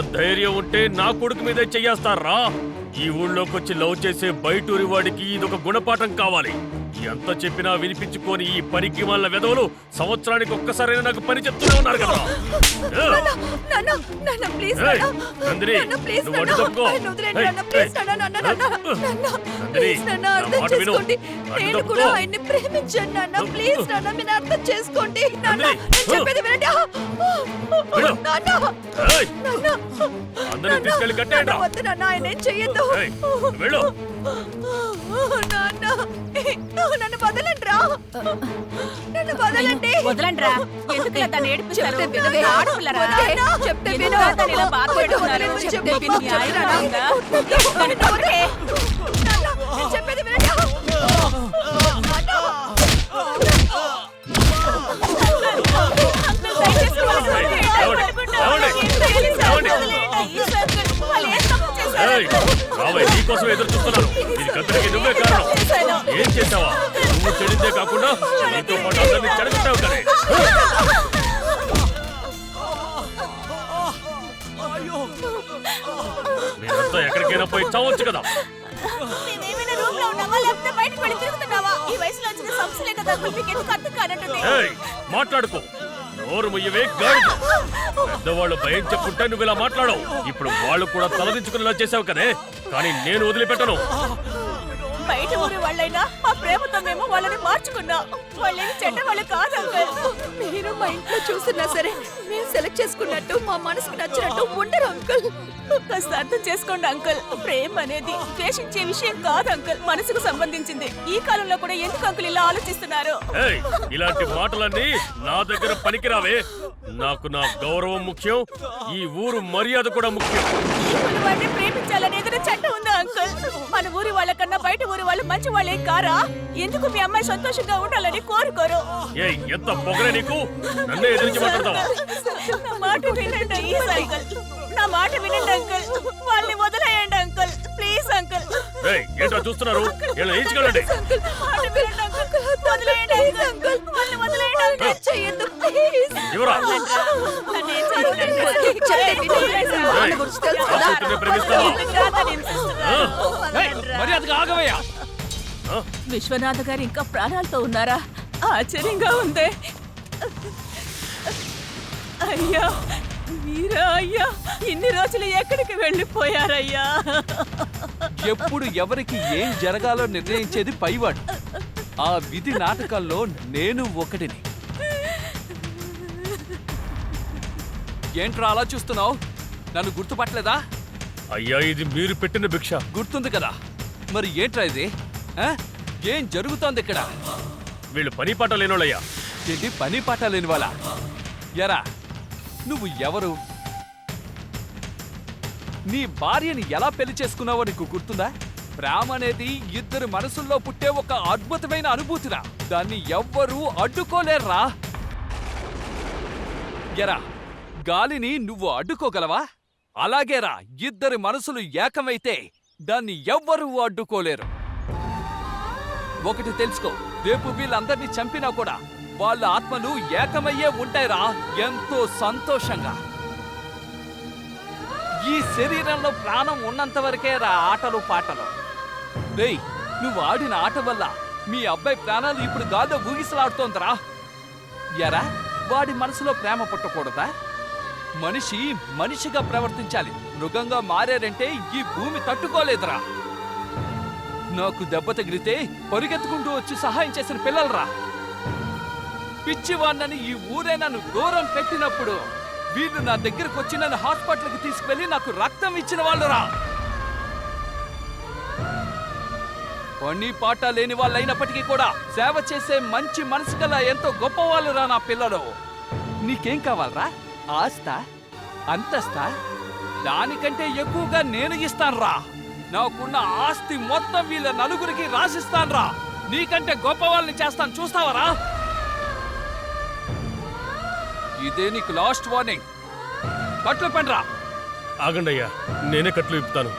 ధైర్యం ఉంటే నా కొడుకు మీదే చెయ్యేస్తారా ఈ ఊళ్ళోకి వచ్చి లవ్ చేసే బయటూరి వాడికి ఇదొక గుణపాఠం కావాలి. ఎంత చెప్పినా వినిపించుకొని ఈ పనికి వాళ్ళ వెధవలు సంవత్సరానికి ఒక్కసారైనా నాకు పని చెప్తూనే ఉన్నారు కదా. నందిని, నువ్వు అడ్డు తప్పుకో. అందరిని తీసుకెళ్ళి కట్టేయండి ఆయన ఏయ్, వెళ్ళు. నాన్న నన్ను వదలండి రా నన్ను వదలండి వదలండ్రా ఎందుకు ఇలా తను ఏడిపిస్తారు చెప్తే. ఆడపిల్లరా. చెప్తే విను. తను ఇలా బాధ. విను. చెప్పేది వినండి నీకోసం ఎదురు చూస్తున్నాను ఇది నువ్వే చేసావా నువ్వు చెడిందే కాకుండా నీతో పాటు అందరినీ చెడగొట్టావు కానీ మీరంతా ఎక్కడికైనా పోయి చావచ్చు కదా. మాట్లాడుకో. నోరు ముయ్యవే గాడిద. పెద్దవాళ్ళు భయం చెప్పుంటే నువ్వు ఇలా మాట్లాడవు. ఇప్పుడు వాళ్ళు కూడా తలదించుకునేలా చేసావు కదే. కానీ నేను వదిలిపెట్టను. ఊరి వాళ్ళైనా మా ప్రేమతో మేము వాళ్ళని మార్చుకున్నాం. వాళ్ళేమి చెడ్డ వాళ్ళు కాదు అంకల్. మీరు మా ఇంట్లో చూస్తున్నా సరే మేము సెలెక్ట్ చేసుకున్నట్టు మా మనసుకు నచ్చినట్టు ఉండరు అంకుల్. కాస్త అర్థం చేసుకోండి అంకుల్. ప్రేమ అనేది ద్వేషించే విషయం కాదు అంకుల్. మనసుకు సంబంధించింది. ఈ కాలంలో కూడా ఎందుకు అంకుల్ ఇలా ఆలోచిస్తున్నారు? ఏయ్ ఇలాంటి మాటలన్నీ నా దగ్గర పనికిరావే. నాకు నా గౌరవం ముఖ్యం. ఈ ఊరు మర్యాద కూడా ముఖ్యం. ఈ ప్రేమించాలని ఏదైనా చట్టం ఉందా అంకుల్? మన ఊరి వాళ్ళకన్నా బయట ఊరి వాళ్ళు మంచి వాళ్ళే కారా? ఎందుకు మీ అమ్మాయి సంతోషంగా ఉండాలని కోరుకోరు? ఏయ్ ఎంత పొగరే నీకు? నన్నే ఎదిరించి మాట్లాడతావా? నా మాట వినండి ఈ సైకిల్. నా మాట వినండి అంకుల్. వాళ్ళని వదిలేయండి అంకుల్. Please uncle. ఏయ్ ఏంట్రా చూస్తున్నారు? ఇలా ఈడ్చుకెళ్ళండి మాట వినండి అంకుల్. వదిలేయండి అంకుల్. వాళ్ళని వదిలేయండి అంకుల్. చెయ్యొద్దు ప్లీజ్. ఎవరా? నన్ను ఏం చేయకండి. చెప్తే విను. వాళ్ళ ఏయ్, గురించి తెలుసు నా కదా కూతుర్నే ప్రేమిస్తావా? ఎందుకు కాదని హింసిస్తున్నారు? ఆ? మర్యాదగా ఆగవయ్యా. ఆ? విశ్వనాథ్ గారు ఇంకా ప్రాణాలతో ఉన్నారా? ఆశ్చర్యంగా ఉంది. అయ్యా మీరా అయ్యా? ఇన్ని రోజులు ఎక్కడికి వెళ్ళిపోయారయ్యా? ఎప్పుడు ఎవరికి ఏం జరగాలో నిర్ణయించేది పైవాడు. ఆ విధి నాటకాల్లో నేను ఒకటిని. ఏంట్రా అలా చూస్తున్నావు? నన్ను గుర్తుపట్టలేదా? అయ్యా ఇది మీరు పెట్టిన భిక్ష. గుర్తుంది కదా. మరి ఏంట్రా ఇది? ఆ? ఏం జరుగుతోంది ఇక్కడ? వీళ్ళు పని పాట లేనోళ్ళయ్యా. ఏంటి పని పాట లేని వాళ్ళ ఎరా నువ్వు ఎవరు? నీ భార్యని ఎలా పెళ్ళి చేసుకున్నావో నీకు గుర్తుందా? ప్రేమ అనేది ఇద్దరు మనసుల్లో పుట్టే ఒక అద్భుతమైన అనుభూతిరా. దాన్ని ఎవ్వరూ అడ్డుకోలేర్రా. ఎరా గాలిని నువ్వు అడ్డుకోగలవా? అలాగేరా ఇద్దరి మనసులు ఏకమైతే దాన్ని ఎవ్వరూ అడ్డుకోలేరు. ఒకటి తెలుసుకో రేపు వీళ్ళందరినీ చంపినా కూడా వాళ్ళ ఆత్మలు ఏకమయ్యే ఉంటాయిరా. ఎంతో సంతోషంగా. ఈ శరీరంలో ప్రాణం ఉన్నంత వరకే రా ఆటలు పాటలు. రే నువ్వు ఆడిన ఆట వల్ల మీ అబ్బాయి ప్రాణాలు ఇప్పుడు గాల్లో ఊగిసలాడుతోందిరా. ఎరా వాడి మనసులో ప్రేమ పుట్టకూడదా? మనిషి మనిషిగా ప్రవర్తించాలి. మృగంగా మారారంటే ఈ భూమి తట్టుకోలేదురా. నాకు దెబ్బ తగిలితే పరిగెత్తుకుంటూ వచ్చి సహాయం చేసిన పిల్లలరా. పిచ్చివాణ్ణని ఈ ఊరే నన్ను దూరం పెట్టినప్పుడు వీళ్ళు నా దగ్గరకు వచ్చి నన్ను హాస్పిటల్కి తీసుకువెళ్ళి నాకు రక్తం ఇచ్చిన వాళ్ళురా. పని పాట లేని వాళ్ళైనప్పటికీ కూడా సేవ చేసే మంచి మనసు గల ఎంతో గొప్ప వాళ్ళురా నా పిల్లలు. నీకేం కావాలరా? ఆస్త? అంతస్తా? దానికంటే ఎక్కువగా నేను ఇస్తానురా. నాకున్న ఆస్తి మొత్తం వీళ్ళ నలుగురికి రాసిస్తానురా. నీకంటే గొప్ప వాళ్ళని చేస్తాను చూస్తావరా? ఇదే నీకు లాస్ట్ వార్నింగ్. కట్లు పండ్రా. ఆగండి అయ్యా నేనే కట్లు ఇప్పుతాను